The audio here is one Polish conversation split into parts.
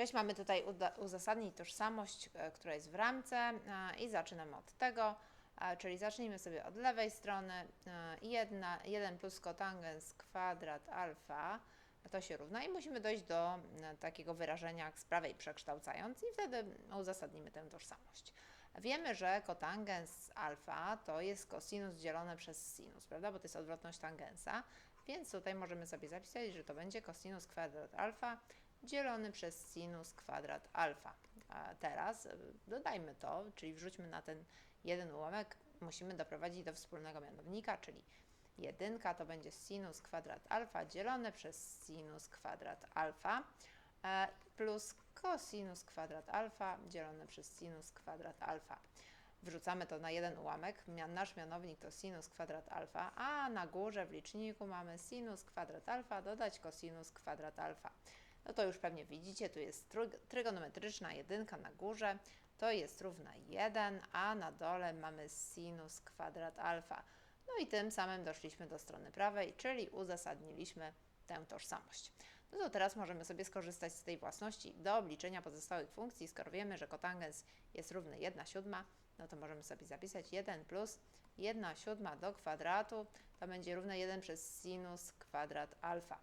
Cześć, mamy tutaj uzasadnić tożsamość, e, która jest w ramce e, i zaczynamy od tego, e, czyli zacznijmy sobie od lewej strony. e, Jedna, 1 plus kotangens kwadrat alfa to się równa i musimy dojść do takiego wyrażenia jak z prawej przekształcając i wtedy uzasadnimy tę tożsamość. Wiemy, że kotangens alfa to jest kosinus dzielone przez sinus, prawda, bo to jest odwrotność tangensa, więc tutaj możemy sobie zapisać, że to będzie kosinus kwadrat alfa dzielony przez sinus kwadrat alfa. A teraz y, dodajmy to, czyli wrzućmy na ten jeden ułamek, musimy doprowadzić do wspólnego mianownika, czyli jedynka to będzie sinus kwadrat alfa dzielone przez sinus kwadrat alfa e, plus cosinus kwadrat alfa dzielone przez sinus kwadrat alfa. Wrzucamy to na jeden ułamek, nasz mianownik to sinus kwadrat alfa, a na górze w liczniku mamy sinus kwadrat alfa dodać cosinus kwadrat alfa. No to już pewnie widzicie, tu jest tryg- trygonometryczna jedynka na górze, to jest równa 1, a na dole mamy sinus kwadrat alfa. No i tym samym doszliśmy do strony prawej, czyli uzasadniliśmy tę tożsamość. No to teraz możemy sobie skorzystać z tej własności do obliczenia pozostałych funkcji. Skoro wiemy, że kotangens jest równy 1 siódma, no to możemy sobie zapisać 1 plus 1 siódma do kwadratu, to będzie równe 1 przez sinus kwadrat alfa.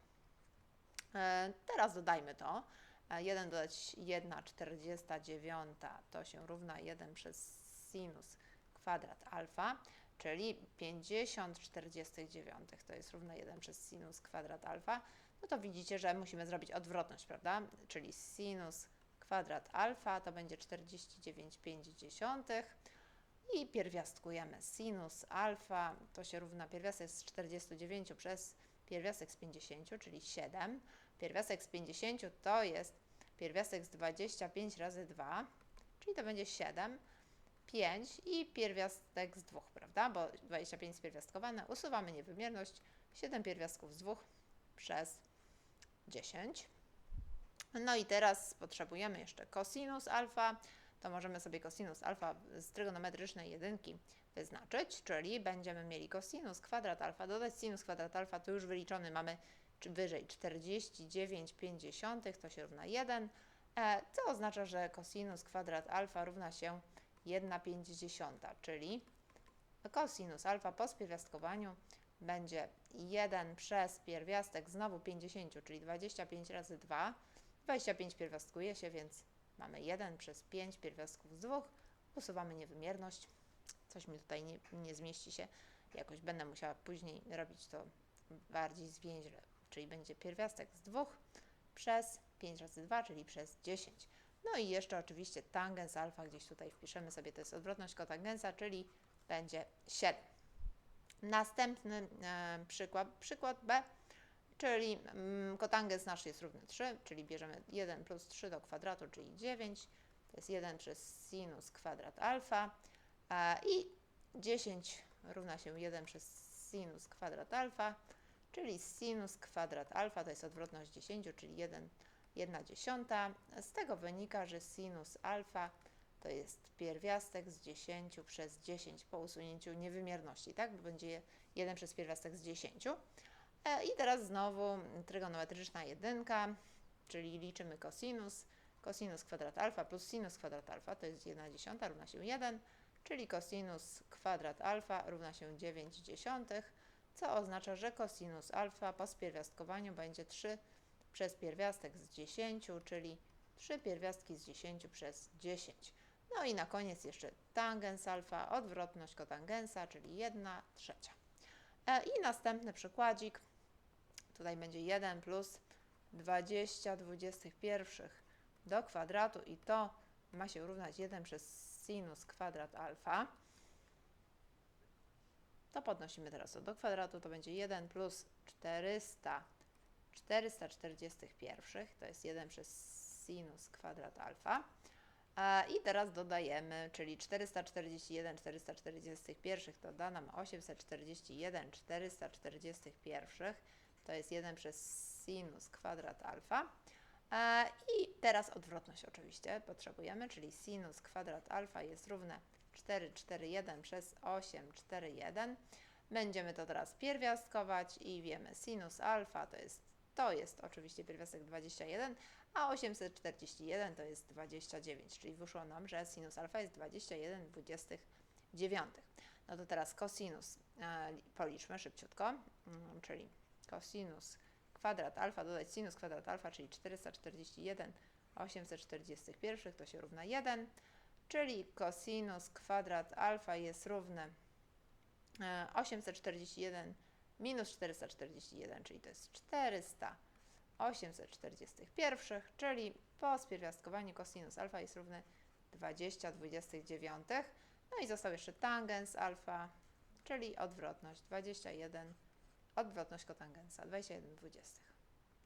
E, Teraz dodajmy to. E, 1 dodać 1 49 to się równa 1 przez sinus kwadrat alfa, czyli 50 49 to jest równe 1 przez sinus kwadrat alfa. No to widzicie, że musimy zrobić odwrotność, prawda? Czyli sinus kwadrat alfa to będzie 49,5 i pierwiastkujemy sinus alfa, to się równa pierwiastek z 49 przez pierwiastek z 50, czyli 7. Pierwiastek z 50 to jest pierwiastek z 25 razy 2, czyli to będzie 7, 5 i pierwiastek z 2, prawda? Bo 25 spierwiastkowane, usuwamy niewymierność, 7 pierwiastków z 2 przez 10. No i teraz potrzebujemy jeszcze cosinus alfa, to możemy sobie cosinus alfa z trygonometrycznej jedynki wyznaczyć, czyli będziemy mieli cosinus kwadrat alfa, dodać sinus kwadrat alfa, to już wyliczony mamy wyżej 49,5, to się równa 1, e, co oznacza, że cosinus kwadrat alfa równa się 1,5, czyli cosinus alfa po spierwiastkowaniu będzie 1 przez pierwiastek znowu 50, czyli 25 razy 2. 25 pierwiastkuje się, więc mamy 1 przez 5 pierwiastków z 2. Usuwamy niewymierność. Coś mi tutaj nie, nie zmieści się. Jakoś będę musiała później robić to bardziej zwięźle, czyli będzie pierwiastek z 2 przez 5 razy 2, czyli przez 10. No i jeszcze oczywiście tangens alfa gdzieś tutaj wpiszemy sobie, to jest odwrotność kotangensa, czyli będzie 7. Następny e, przykład, przykład B, czyli mm, kotangens nasz jest równy 3, czyli bierzemy 1 plus 3 do kwadratu, czyli 9, to jest 1 przez sinus kwadrat alfa i 10 równa się 1 przez sinus kwadrat alfa, czyli sinus kwadrat alfa to jest odwrotność 10, czyli 1, 1 dziesiąta. Z tego wynika, że sinus alfa to jest pierwiastek z 10 przez 10 po usunięciu niewymierności, tak? Bo będzie 1 przez pierwiastek z 10. E, I teraz znowu trygonometryczna jedynka, czyli liczymy cosinus. Cosinus kwadrat alfa plus sinus kwadrat alfa to jest 1 dziesiąta równa się 1, czyli cosinus kwadrat alfa równa się 9 dziesiątych, co oznacza, że cosinus alfa po spierwiastkowaniu będzie 3 przez pierwiastek z 10, czyli 3 pierwiastki z 10 przez 10. No i na koniec jeszcze tangens alfa, odwrotność kotangensa, czyli 1 trzecia. E, I następny przykładzik. Tutaj będzie 1 plus 20 21 do kwadratu i to ma się równać 1 przez sinus kwadrat alfa. To podnosimy teraz to do kwadratu, to będzie 1 plus 400 441, to jest 1 przez sinus kwadrat alfa. I teraz dodajemy, czyli 441 441 to da nam 841 441, to jest 1 przez sinus kwadrat alfa. E, I teraz odwrotność oczywiście potrzebujemy, czyli sinus kwadrat alfa jest równe 441 przez 841. Będziemy to teraz pierwiastkować i wiemy sinus alfa to jest, to jest oczywiście pierwiastek 21, a 841 to jest 29, czyli wyszło nam, że sinus alfa jest 21 29. No to teraz kosinus e, li- policzmy szybciutko, mm, czyli kosinus kwadrat alfa dodać sinus kwadrat alfa, czyli 441 841 to się równa 1, czyli kosinus kwadrat alfa jest równy e, 841 minus 441, czyli to jest 400 841, czyli po spierwiastkowaniu kosinus alfa jest równy 20 29. No i został jeszcze tangens alfa, czyli odwrotność 21, odwrotność kotangensa 21 20.